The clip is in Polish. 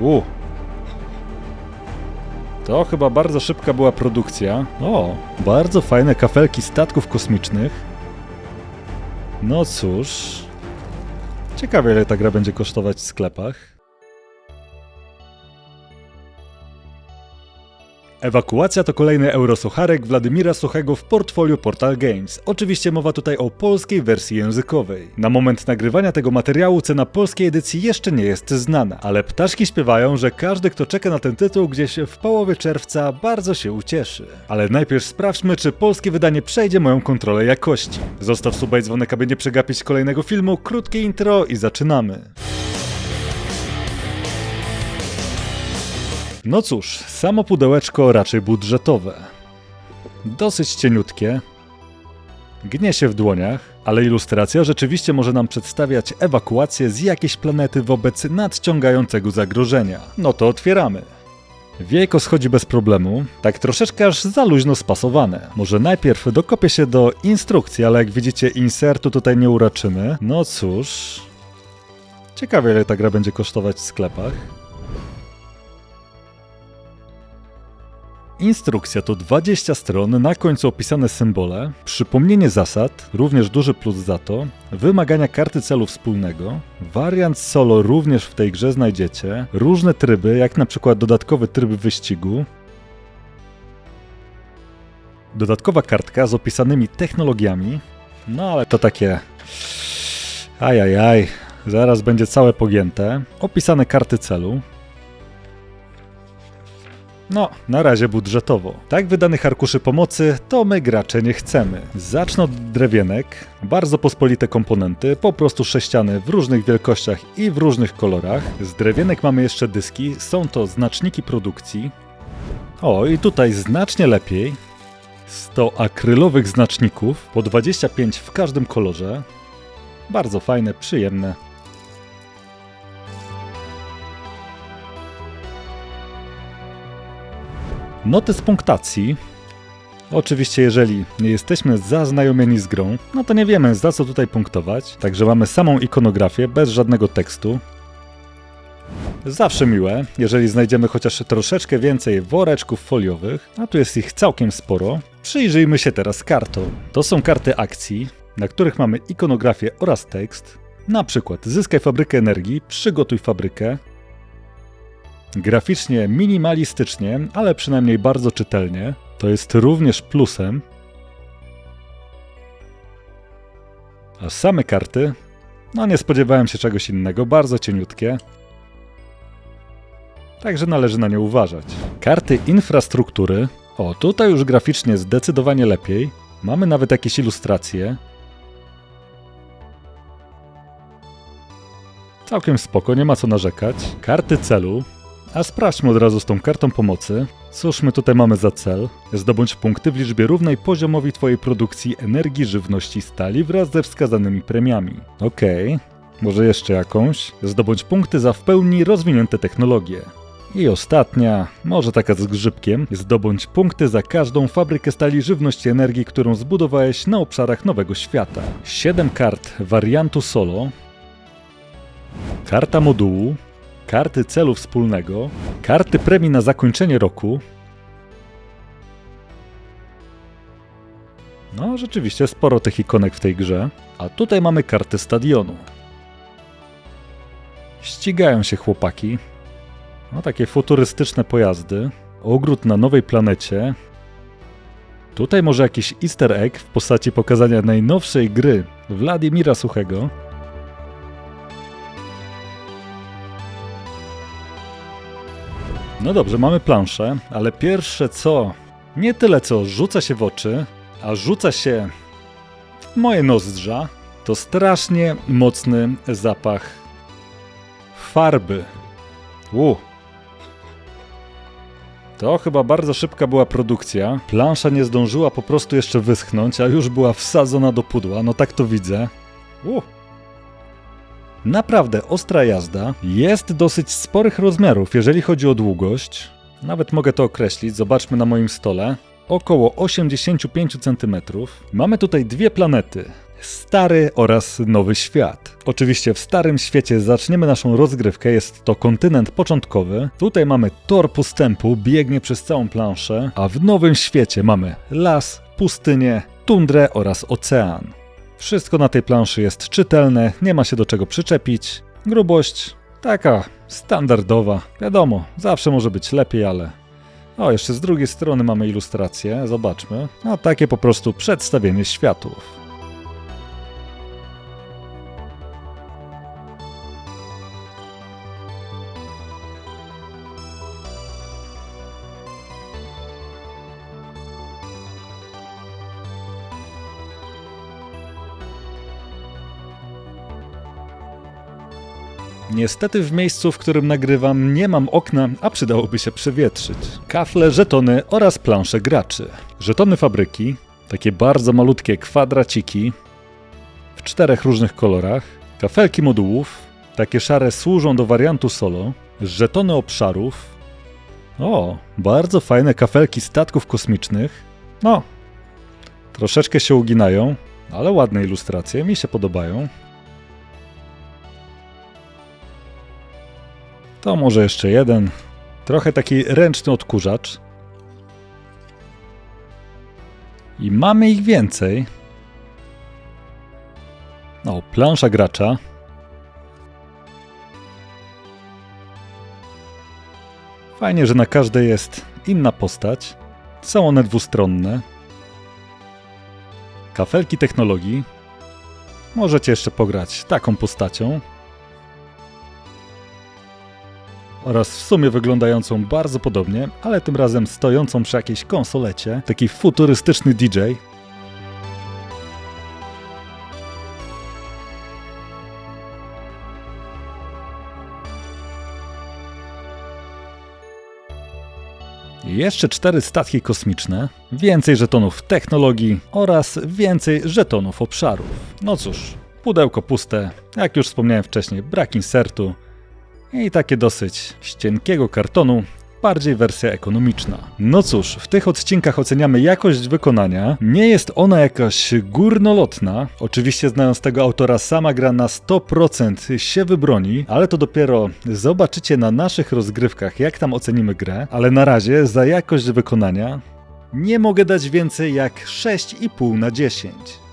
U. To chyba bardzo szybka była produkcja. O, bardzo fajne kafelki statków kosmicznych. No cóż. Ciekawe ile ta gra będzie kosztować w sklepach. Ewakuacja to kolejny eurosucharek Władimira Suchego w portfolio Portal Games. Oczywiście mowa tutaj o polskiej wersji językowej. Na moment nagrywania tego materiału cena polskiej edycji jeszcze nie jest znana, ale ptaszki śpiewają, że każdy kto czeka na ten tytuł gdzieś w połowie czerwca bardzo się ucieszy. Ale najpierw sprawdźmy czy polskie wydanie przejdzie moją kontrolę jakości. Zostaw suba i dzwonek aby nie przegapić kolejnego filmu, krótkie intro i zaczynamy. No cóż, samo pudełeczko raczej budżetowe. Dosyć cieniutkie. Gnie się w dłoniach, ale ilustracja rzeczywiście może nam przedstawiać ewakuację z jakiejś planety wobec nadciągającego zagrożenia. No to otwieramy. Wiejko schodzi bez problemu, tak troszeczkę aż za luźno spasowane. Może najpierw dokopię się do instrukcji, ale jak widzicie insertu tutaj nie uraczymy. No cóż... Ciekawe ile ta gra będzie kosztować w sklepach. Instrukcja to 20 stron, na końcu opisane symbole, przypomnienie zasad, również duży plus za to, wymagania karty celu wspólnego, wariant solo również w tej grze znajdziecie, różne tryby, jak na przykład dodatkowy tryb wyścigu, dodatkowa kartka z opisanymi technologiami, no ale to takie... Ajajaj, zaraz będzie całe pogięte, opisane karty celu, no, na razie budżetowo. Tak wydanych arkuszy pomocy to my gracze nie chcemy. Zacznę od drewienek, bardzo pospolite komponenty, po prostu sześciany w różnych wielkościach i w różnych kolorach. Z drewienek mamy jeszcze dyski, są to znaczniki produkcji. O, i tutaj znacznie lepiej. 100 akrylowych znaczników, po 25 w każdym kolorze. Bardzo fajne, przyjemne. Noty z punktacji. Oczywiście, jeżeli nie jesteśmy zaznajomieni z grą, no to nie wiemy za co tutaj punktować, także mamy samą ikonografię bez żadnego tekstu. Zawsze miłe, jeżeli znajdziemy chociaż troszeczkę więcej woreczków foliowych, a tu jest ich całkiem sporo. Przyjrzyjmy się teraz kartom. To są karty akcji, na których mamy ikonografię oraz tekst. Na przykład zyskaj fabrykę energii, przygotuj fabrykę, Graficznie minimalistycznie, ale przynajmniej bardzo czytelnie. To jest również plusem. A same karty? No nie spodziewałem się czegoś innego, bardzo cieniutkie. Także należy na nie uważać. Karty infrastruktury. O, tutaj już graficznie zdecydowanie lepiej. Mamy nawet jakieś ilustracje. Całkiem spoko, nie ma co narzekać. Karty celu. A sprawdźmy od razu z tą kartą pomocy. Cóż my tutaj mamy za cel? Zdobądź punkty w liczbie równej poziomowi Twojej produkcji energii, żywności, stali wraz ze wskazanymi premiami. Okej, może jeszcze jakąś? Zdobądź punkty za w pełni rozwinięte technologie. I ostatnia, może taka z grzybkiem, zdobądź punkty za każdą fabrykę stali żywności energii, którą zbudowałeś na obszarach Nowego Świata. 7 kart wariantu solo, karta modułu, karty celu wspólnego, karty premii na zakończenie roku. No, rzeczywiście sporo tych ikonek w tej grze. A tutaj mamy karty stadionu. Ścigają się chłopaki. No, takie futurystyczne pojazdy. Ogród na nowej planecie. Tutaj może jakiś easter egg w postaci pokazania najnowszej gry Władimira Suchego. No dobrze, mamy planszę, ale pierwsze co, nie tyle co rzuca się w oczy, a rzuca się w moje nozdrza, to strasznie mocny zapach farby. U. To chyba bardzo szybka była produkcja. Plansza nie zdążyła po prostu jeszcze wyschnąć, a już była wsadzona do pudła. No tak to widzę. U. Naprawdę ostra jazda. Jest dosyć sporych rozmiarów, jeżeli chodzi o długość. Nawet mogę to określić, zobaczmy na moim stole. Około 85 cm. Mamy tutaj dwie planety. Stary oraz Nowy Świat. Oczywiście w Starym Świecie zaczniemy naszą rozgrywkę, jest to kontynent początkowy. Tutaj mamy tor postępu, biegnie przez całą planszę, a w Nowym Świecie mamy las, pustynię, tundrę oraz ocean. Wszystko na tej planszy jest czytelne, nie ma się do czego przyczepić. Grubość taka standardowa. Wiadomo, zawsze może być lepiej, ale. O, jeszcze z drugiej strony mamy ilustrację, zobaczmy. A takie po prostu przedstawienie światów. Niestety w miejscu, w którym nagrywam, nie mam okna, a przydałoby się przewietrzyć. Kafle, żetony oraz plansze graczy. Żetony fabryki, takie bardzo malutkie kwadraciki w czterech różnych kolorach. Kafelki modułów, takie szare służą do wariantu solo. Żetony obszarów. O, bardzo fajne kafelki statków kosmicznych. No, troszeczkę się uginają, ale ładne ilustracje, mi się podobają. To może jeszcze jeden. Trochę taki ręczny odkurzacz. I mamy ich więcej. O, plansza gracza. Fajnie, że na każdej jest inna postać. Są one dwustronne. Kafelki technologii. Możecie jeszcze pograć taką postacią. Oraz w sumie wyglądającą bardzo podobnie, ale tym razem stojącą przy jakiejś konsolecie, taki futurystyczny DJ. Jeszcze cztery statki kosmiczne, więcej żetonów technologii oraz więcej żetonów obszarów. No cóż, pudełko puste, jak już wspomniałem wcześniej, brak insertu, i takie dosyć z cienkiego kartonu, bardziej wersja ekonomiczna. No cóż, w tych odcinkach oceniamy jakość wykonania. Nie jest ona jakaś górnolotna. Oczywiście znając tego autora, sama gra na 100% się wybroni, ale to dopiero zobaczycie na naszych rozgrywkach, jak tam ocenimy grę. Ale na razie za jakość wykonania nie mogę dać więcej jak 6,5 na 10.